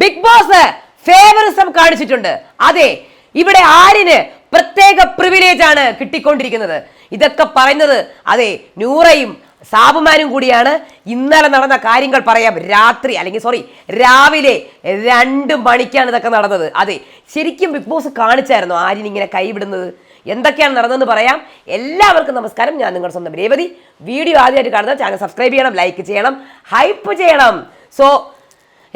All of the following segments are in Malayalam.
ബിഗ് ബോസ് ഫേവറിസം കാണിച്ചിട്ടുണ്ട്. അതെ ഇവിടെ ആരിന് പ്രത്യേക പ്രിവിലേജ് ആണ് കിട്ടിക്കൊണ്ടിരിക്കുന്നത്? ഇതൊക്കെ പറയുന്നത് അതെ നൂറയും സാബുമാനും കൂടിയാണ്. ഇന്നലെ നടന്ന കാര്യങ്ങൾ പറയാം. രാത്രി അല്ലെങ്കിൽ സോറി രാവിലെ രണ്ട് മണിക്കാണ് ഇതൊക്കെ നടന്നത്. അതെ ശരിക്കും ബിഗ് ബോസ് കാണിച്ചായിരുന്നു ആര്യൻ ഇങ്ങനെ കൈവിടുന്നത്? എന്തൊക്കെയാണ് നടന്നതെന്ന് പറയാം. എല്ലാവർക്കും നമസ്കാരം. ഞാൻ നിങ്ങളുടെ സ്വന്തം രേവതി. വീഡിയോ ആദ്യമായിട്ട് കാണുന്ന ചാനൽ സബ്സ്ക്രൈബ് ചെയ്യണം ലൈക്ക് ചെയ്യണം ഹൈപ്പ് ചെയ്യണം. സോ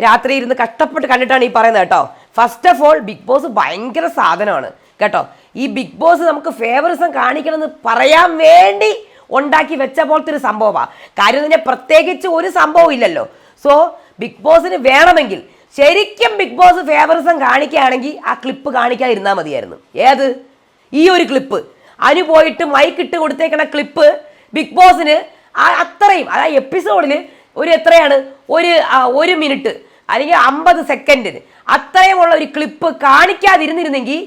രാത്രി ഇരുന്ന് കഷ്ടപ്പെട്ട് കണ്ടിട്ടാണ് ഈ പറയുന്നത് കേട്ടോ. First of all Bigg Boss ഭയങ്കര സാധനമാണ്. കേട്ടോ. ഈ ബിഗ് ബോസ് നമുക്ക് ഫേവറിസം കാണിക്കണമെന്ന് പറയാൻ വേണ്ടി ഉണ്ടാക്കി വെച്ച പോലത്തെ ഒരു സംഭവമാണ് കാര്യം തന്നെ പ്രത്യേകിച്ച് ഒരു സംഭവം ഇല്ലല്ലോ. സോ ബിഗ് ബോസിന് വേണമെങ്കിൽ ശരിക്കും ബിഗ് ബോസ് ഫേവറിസം കാണിക്കുകയാണെങ്കിൽ ആ ക്ലിപ്പ് കാണിക്കാതിരുന്നാൽ മതിയായിരുന്നു. ഏത്? ഈ ഒരു ക്ലിപ്പ് അനു പോയിട്ട് മൈക്ക് ഇട്ട് കൊടുത്തേക്കണ ക്ലിപ്പ് ബിഗ് ബോസിന് അത്രയും അതായത് എപ്പിസോഡിൽ ഒരു എത്രയാണ്? ഒരു ഒരു മിനിറ്റ് അല്ലെങ്കിൽ അമ്പത് സെക്കൻഡിന്. അത്രയുമുള്ള ഒരു ക്ലിപ്പ് കാണിക്കാതിരുന്നിരുന്നെങ്കിൽ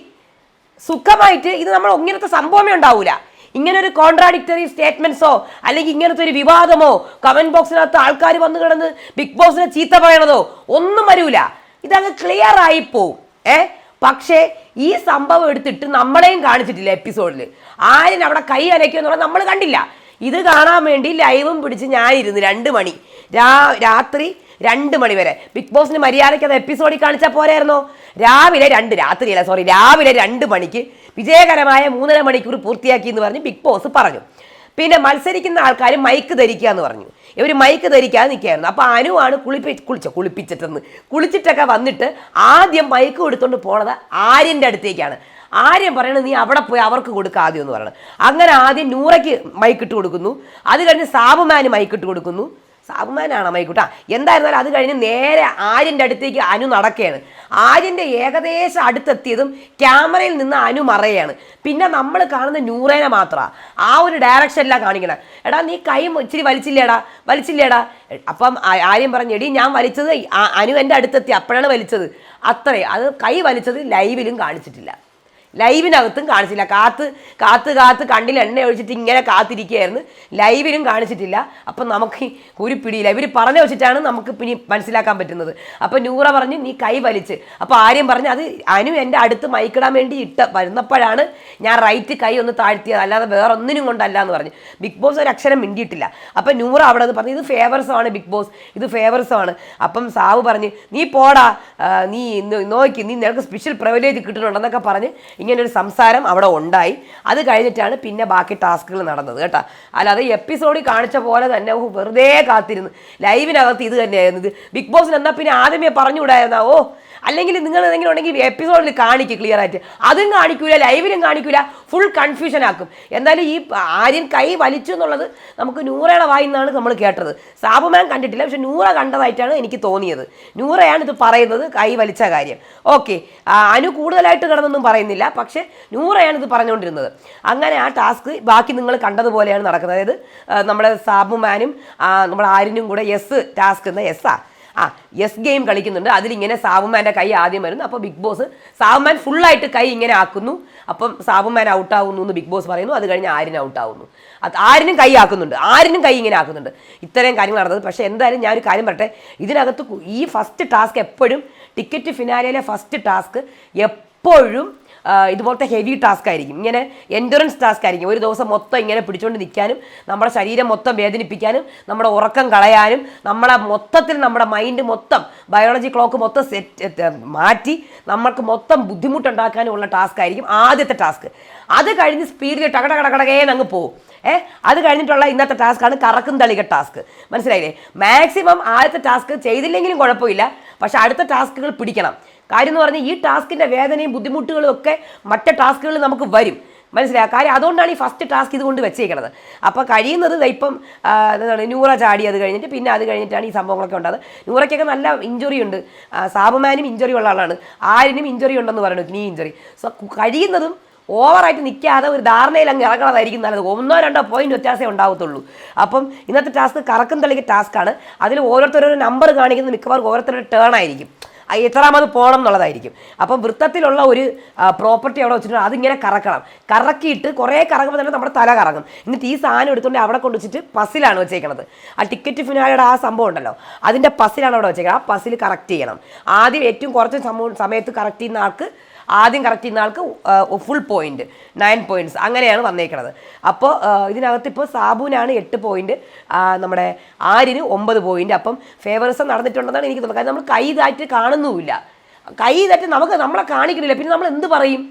സുഖമായിട്ട് ഇത് നമ്മൾ ഇങ്ങനത്തെ സംഭവമേ ഉണ്ടാവൂല. ഇങ്ങനെ ഒരു കോൺട്രാഡിക്ടറി സ്റ്റേറ്റ്മെന്റ്സോ അല്ലെങ്കിൽ ഇങ്ങനത്തെ ഒരു വിവാദമോ കമന്റ് ബോക്സിനകത്ത് ആൾക്കാർ വന്നു കിടന്ന് ബിഗ് ബോസിനെ ചീത്ത പറയണതോ ഒന്നും വരൂല. ഇതങ്ങ് ക്ലിയർ ആയി പോവും ഏ? പക്ഷേ ഈ സംഭവം എടുത്തിട്ട് നമ്മളെയും കാണിച്ചിട്ടില്ല എപ്പിസോഡിൽ ആരും അവിടെ കൈ അലയ്ക്കുമെന്ന് പറഞ്ഞാൽ നമ്മൾ കണ്ടില്ല. ഇത് കാണാൻ വേണ്ടി ലൈവും പിടിച്ച് ഞാനിരുന്നു രണ്ട് മണി. രാത്രി രണ്ട് മണിവരെ ബിഗ് ബോസിന് മര്യാദയ്ക്ക് അത് എപ്പിസോഡിൽ കാണിച്ചാൽ പോരായിരുന്നോ? രാവിലെ രണ്ട് രാത്രിയല്ല സോറി രാവിലെ രണ്ട് മണിക്ക് വിജയകരമായ മൂന്നര മണിക്കൂർ പൂർത്തിയാക്കി എന്ന് പറഞ്ഞ് ബിഗ് ബോസ് പറഞ്ഞു. പിന്നെ മത്സരിക്കുന്ന ആൾക്കാർ മൈക്ക് ധരിക്കുക എന്ന് പറഞ്ഞു. ഇവർ മൈക്ക് ധരിക്കാതെ നിൽക്കുകയായിരുന്നു അപ്പോൾ അനുവാണ് കുളിപ്പി കുളിച്ച കുളിപ്പിച്ചിട്ടെന്ന്. കുളിച്ചിട്ടൊക്കെ വന്നിട്ട് ആദ്യം മൈക്ക് കൊടുത്തുകൊണ്ട് പോണത് ആര്യന്റെ അടുത്തേക്കാണ്. ആര്യം പറയണത് നീ അവിടെ പോയി അവർക്ക് കൊടുക്കുക ആദ്യം എന്ന് പറയണം അങ്ങനെ ആദ്യം നൂറയ്ക്ക് മൈക്കിട്ട് കൊടുക്കുന്നു. അത് കഴിഞ്ഞ് സാബുമാന് മൈക്കിട്ട് കൊടുക്കുന്നു. സാബുമാനാണ് മൈക്കുട്ടാ. എന്തായിരുന്നാലും അത് കഴിഞ്ഞ് നേരെ ആര്യന്റെ അടുത്തേക്ക് അനു നടക്കുകയാണ്. ആര്യന്റെ ഏകദേശം അടുത്തെത്തിയതും ക്യാമറയിൽ നിന്ന് അനു മറയാണ് പിന്നെ നമ്മൾ കാണുന്ന നൂറേനെ മാത്രമാണ് ആ ഒരു ഡയറക്ഷനിലാണ് കാണിക്കണം. എടാ നീ കൈ ഇച്ചിരി വലിച്ചില്ലേടാ വലിച്ചില്ലേടാ. അപ്പം ആര്യൻ ആര്യം പറഞ്ഞു എടി ഞാൻ വലിച്ചത് അനു എന്റെ അടുത്തെത്തി അപ്പോഴാണ് വലിച്ചത്. അത്രേ. അത് കൈ വലിച്ചത് ലൈവിലും കാണിച്ചിട്ടില്ല. ലൈവിനകത്തും കാണിച്ചില്ല. കാത്ത് കാത്ത് കാത്ത് കണ്ടിൽ എണ്ണ ഒഴിച്ചിട്ട് ഇങ്ങനെ കാത്തിരിക്കുകയായിരുന്നു. ലൈവിലും കാണിച്ചിട്ടില്ല. അപ്പം നമുക്ക് ഒരു പിടിയില്ല. ഇവർ പറഞ്ഞു വെച്ചിട്ടാണ് നമുക്ക് പിന്നെ മനസ്സിലാക്കാൻ പറ്റുന്നത്. അപ്പം നൂറ പറഞ്ഞു നീ കൈ വലിച്ച്. അപ്പോൾ ആര്യം പറഞ്ഞു അത് അനു എന്റെ അടുത്ത് മയക്കിടാൻ വേണ്ടി ഇട്ട വരുന്നപ്പോഴാണ് ഞാൻ റൈറ്റ് കൈ ഒന്ന് താഴ്ത്തിയത്. അല്ലാതെ വേറെ ഒന്നിനും കൊണ്ടല്ല എന്ന് പറഞ്ഞു. ബിഗ് ബോസ് ഒരു അക്ഷരം മിണ്ടിയിട്ടില്ല. അപ്പം നൂറ അവിടെ നിന്ന് പറഞ്ഞു ഇത് ഫേവർസമാണ് ബിഗ് ബോസ് ഇത് ഫേവർസമാണ് അപ്പം സാവ് പറഞ്ഞ് നീ പോടാ. നീ നോക്കി നീ നിനക്ക് സ്പെഷ്യൽ പ്രിവിലേജ് കിട്ടുന്നുണ്ടെന്നൊക്കെ പറഞ്ഞ് ഇങ്ങനെ ഒരു സംസാരം അവിടെ ഉണ്ടായി. അത് കഴിഞ്ഞിട്ടാണ് പിന്നെ ബാക്കി ടാസ്കുകൾ നടന്നത് കേട്ടോ. അല്ലാതെ എപ്പിസോഡിൽ കാണിച്ച പോലെ തന്നെ വെറുതെ കാത്തിരുന്ന്. ലൈവിനകത്ത് ഇത് തന്നെയായിരുന്നു ഇത്. ബിഗ് ബോസിന് എന്നാൽ പിന്നെ ആദ്യമേ പറഞ്ഞുകൂടായിരുന്ന? ഓ അല്ലെങ്കിൽ നിങ്ങൾ എന്തെങ്കിലും ഉണ്ടെങ്കിൽ എപ്പിസോഡിൽ കാണിക്കും ക്ലിയർ ആയിട്ട്. അതും കാണിക്കൂല ലൈവിലും കാണിക്കൂല ഫുൾ കൺഫ്യൂഷൻ ആക്കും. എന്തായാലും ഈ ആര്യൻ കൈ വലിച്ചു എന്നുള്ളത് നമുക്ക് നൂറയുടെ വായിൽ നിന്നാണ് നമ്മൾ കേട്ടത്. സാബുമാൻ കണ്ടിട്ടില്ല പക്ഷെ നൂറ കണ്ടതായിട്ടാണ് എനിക്ക് തോന്നിയത്. നൂറയാണ് ഇത് പറയുന്നത് കൈ വലിച്ച കാര്യം. ഓക്കെ അനു കൂടുതലായിട്ട് കിടന്നൊന്നും പറയുന്നില്ല. പക്ഷെ നൂറയാണ് ഇത് പറഞ്ഞുകൊണ്ടിരുന്നത്. അങ്ങനെ ആ ടാസ്ക് ബാക്കി നിങ്ങൾ കണ്ടതുപോലെയാണ് നടക്കുന്നത്. അതായത് നമ്മുടെ സാബുമാനും നമ്മുടെ ആരിനും കൂടെ എസ് ടാസ്ക് എന്ന എസ്സാ ആ. യെസ് ഗെയിം കളിക്കുന്നുണ്ട്. അതിലിങ്ങനെ സാബുമാന്റെ കൈ ആദ്യം വരുന്നു. അപ്പോൾ ബിഗ് ബോസ് സാബുമാൻ ഫുള്ളായിട്ട് കൈ ഇങ്ങനെ ആക്കുന്നു. അപ്പം സാബുമാൻ ഔട്ട് ആവുന്നു എന്ന് ബിഗ് ബോസ് പറയുന്നു. അത് കഴിഞ്ഞ് ആരിന് ഔട്ട് ആവുന്നു അത് ആരിനും കൈ ആക്കുന്നുണ്ട്. ആരിനും കൈ ഇങ്ങനെ ആക്കുന്നുണ്ട്. ഇത്രയും കാര്യങ്ങൾ നടന്നത്. പക്ഷേ എന്തായാലും ഞാൻ ഒരു കാര്യം പറയട്ടെ. ഇതിനകത്ത് ഈ ഫസ്റ്റ് ടാസ്ക് എപ്പോഴും ടിക്കറ്റ് ഫിനാലയിലെ ഫസ്റ്റ് ടാസ്ക് എപ്പോഴും ആ, ഇതുപോലത്തെ ഹെവി ടാസ്ക് ആയിരിക്കും. ഇങ്ങനെ എൻഡുറൻസ് ടാസ്ക് ആയിരിക്കും. ഒരു ദിവസം മൊത്തം ഇങ്ങനെ പിടിച്ചുകൊണ്ട് നിൽക്കാനും നമ്മുടെ ശരീരം മൊത്തം വേദനിപ്പിക്കാനും നമ്മുടെ ഉറക്കം കളയാനും നമ്മളെ മൊത്തത്തിൽ നമ്മുടെ മൈൻഡ് മൊത്തം ബയോളജി ക്ലോക്ക് മൊത്തം സെറ്റ് മാറ്റി നമ്മൾക്ക് മൊത്തം ബുദ്ധിമുട്ടുണ്ടാക്കാനുമുള്ള ടാസ്ക് ആയിരിക്കും ആദ്യത്തെ ടാസ്ക് അത് കഴിഞ്ഞ് സ്പീഡിൽ ടകട കടകടകേന്ന് അങ്ങ് പോകും ഏ? അത് കഴിഞ്ഞിട്ടുള്ള ഇന്നത്തെ ടാസ്ക്കാണ് കറക്കും തളിക ടാസ്ക് മനസ്സിലായില്ലേ? മാക്സിമം ആദ്യത്തെ ടാസ്ക് ചെയ്തില്ലെങ്കിലും കുഴപ്പമില്ല. പക്ഷെ അടുത്ത ടാസ്കുകൾ പിടിക്കണം. കാര്യം എന്ന് പറഞ്ഞാൽ ഈ ടാസ്കിന്റെ വേദനയും ബുദ്ധിമുട്ടുകളും ഒക്കെ മറ്റേ ടാസ്കുകൾ നമുക്ക് വരും. മനസ്സിലായ? കാര്യം അതുകൊണ്ടാണ് ഈ ഫസ്റ്റ് ടാസ്ക് ഇതുകൊണ്ട് വെച്ചേക്കണത്. അപ്പോൾ കഴിയുന്നത് ഇപ്പം എന്താണ് നൂറ ചാടി അത് കഴിഞ്ഞിട്ട് പിന്നെ അത് കഴിഞ്ഞിട്ടാണ് ഈ സംഭവങ്ങളൊക്കെ ഉണ്ടത് നൂറയ്ക്കൊക്കെ നല്ല ഇഞ്ചുറി ഉണ്ട്. സാബുമാനും ഇഞ്ചുറി ഉള്ള ആളാണ്. ആരിനും ഇഞ്ചുറി ഉണ്ടെന്ന് പറയുന്നത് നീ ഇഞ്ചുറി സോ കഴിയുന്നതും ഓവറായിട്ട് നിൽക്കാതെ ഒരു ധാരണയിൽ അങ്ങ് ഇറങ്ങണതായിരിക്കും നല്ലത്. ഒന്നോ രണ്ടോ പോയിന്റ് വ്യത്യാസമേ ഉണ്ടാവത്തുള്ളൂ. അപ്പം ഇന്നത്തെ ടാസ്ക് കറക്കം തള്ളിക്ക് ടാസ്ക്കാണ് അതിൽ ഓരോരുത്തരോരോ നമ്പർ കാണിക്കുന്നത് മിക്കവാറും ഓരോരുത്തരുടെ ടേൺ ആയിരിക്കും. എത്രാമത് പോകണം എന്നുള്ളതായിരിക്കും. അപ്പം വൃത്തത്തിലുള്ള ഒരു പ്രോപ്പർട്ടി അവിടെ വെച്ചിട്ടുണ്ട് അതിങ്ങനെ കറക്കണം. കറക്കിയിട്ട് കുറേ കറങ്ങുമ്പോൾ തന്നെ നമ്മുടെ തല കറങ്ങും. എന്നിട്ട് ഈ സാധനം എടുത്തുകൊണ്ട് അവിടെ കൊണ്ട് വെച്ചിട്ട് പസിലാണ് വെച്ചേക്കണത്. ആ ടിക്കറ്റ് ഫിനാലയുടെ ആ സംഭവം ഉണ്ടല്ലോ. അതിന്റെ പസിലാണ് അവിടെ വെച്ചേക്കുന്നത് ആ പസിൽ കറക്റ്റ് ചെയ്യണം. ആദ്യം ഏറ്റവും കുറച്ച് സമയത്ത് കറക്റ്റ് ചെയ്യുന്ന ആൾക്ക് ആദ്യം കറക്റ്റ് ചെയ്യുന്ന ആൾക്ക് ഫുൾ പോയിന്റ് നയൻ പോയിന്റ്സ് അങ്ങനെയാണ് വന്നേക്കുന്നത് അപ്പോൾ ഇതിനകത്ത് ഇപ്പോൾ സാബുവിനാണ് എട്ട് പോയിന്റ് നമ്മുടെ ആരിന് ഒമ്പത് പോയിന്റ് അപ്പം ഫേവേഴ്സം നടന്നിട്ടുണ്ടെന്നാണ് എനിക്ക് തോന്നുന്നത്. കാരണം നമ്മൾ കൈ കാണുന്നുമില്ല. കൈ നമുക്ക് നമ്മളെ കാണിക്കുന്നില്ല പിന്നെ നമ്മൾ എന്ത് പറയും?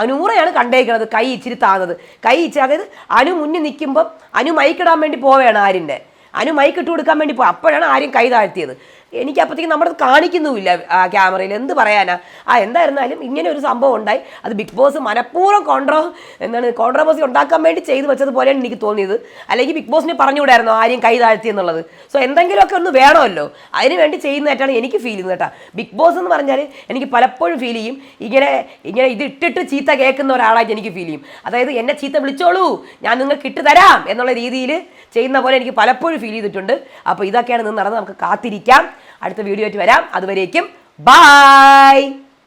അനൂറയാണ് കണ്ടേക്കുന്നത് കൈ ഇച്ചിരി താന്നത്. കൈ ഇച്ചിരി അതായത് അനു മുന്നിൽ നിൽക്കുമ്പം അനു മൈക്കിടാൻ വേണ്ടി പോവുകയാണ് ആരിന്റെ അനു മൈക്ക് ഇട്ട് കൊടുക്കാൻ വേണ്ടി പോയി അപ്പോഴാണ് ആരും കൈ താഴ്ത്തിയത്. എനിക്ക് അപ്പോഴത്തേക്ക് നമ്മുടെ കാണിക്കുന്നുമില്ല ആ ക്യാമറയിൽ. എന്ത് പറയാനാ? ആ എന്തായിരുന്നാലും ഇങ്ങനെ ഒരു സംഭവം ഉണ്ടായി. അത് ബിഗ് ബോസ് മനഃപൂർവം കോൺട്രോ എന്താണ് കോൺട്രവേഴ്സി ഉണ്ടാക്കാൻ വേണ്ടി ചെയ്തു വെച്ചതുപോലെയാണ് എനിക്ക് തോന്നിയത്. അല്ലെങ്കിൽ ബിഗ് ബോസിന് പറഞ്ഞുകൂടായിരുന്നു ആരെയും കൈ താഴ്ത്തി എന്നുള്ളത്. സോ എന്തെങ്കിലുമൊക്കെ ഒന്ന് വേണമല്ലോ. അതിന് വേണ്ടി ചെയ്യുന്നതായിട്ടാണ് എനിക്ക് ഫീൽ ചെയ്യുന്നത് കേട്ടോ. ബിഗ് ബോസ് എന്ന് പറഞ്ഞാൽ എനിക്ക് പലപ്പോഴും ഫീൽ ചെയ്യും. ഇങ്ങനെ ഇങ്ങനെ ഇത് ഇട്ടിട്ട് ചീത്ത കേൾക്കുന്ന ഒരാളായിട്ട് എനിക്ക് ഫീൽ ചെയ്യും. അതായത് എന്നെ ചീത്ത വിളിച്ചോളൂ. ഞാൻ നിങ്ങൾക്ക് ഇട്ട് തരാം എന്നുള്ള രീതിയിൽ ചെയ്യുന്ന പോലെ എനിക്ക് പലപ്പോഴും ഫീൽ ചെയ്തിട്ടുണ്ട്. അപ്പോൾ ഇതൊക്കെയാണ് നിന്ന് നടന്ന് നമുക്ക് കാത്തിരിക്കാം. അടുത്ത വീഡിയോ ആയിട്ട് വരാം. അതുവരേക്കും ബായ്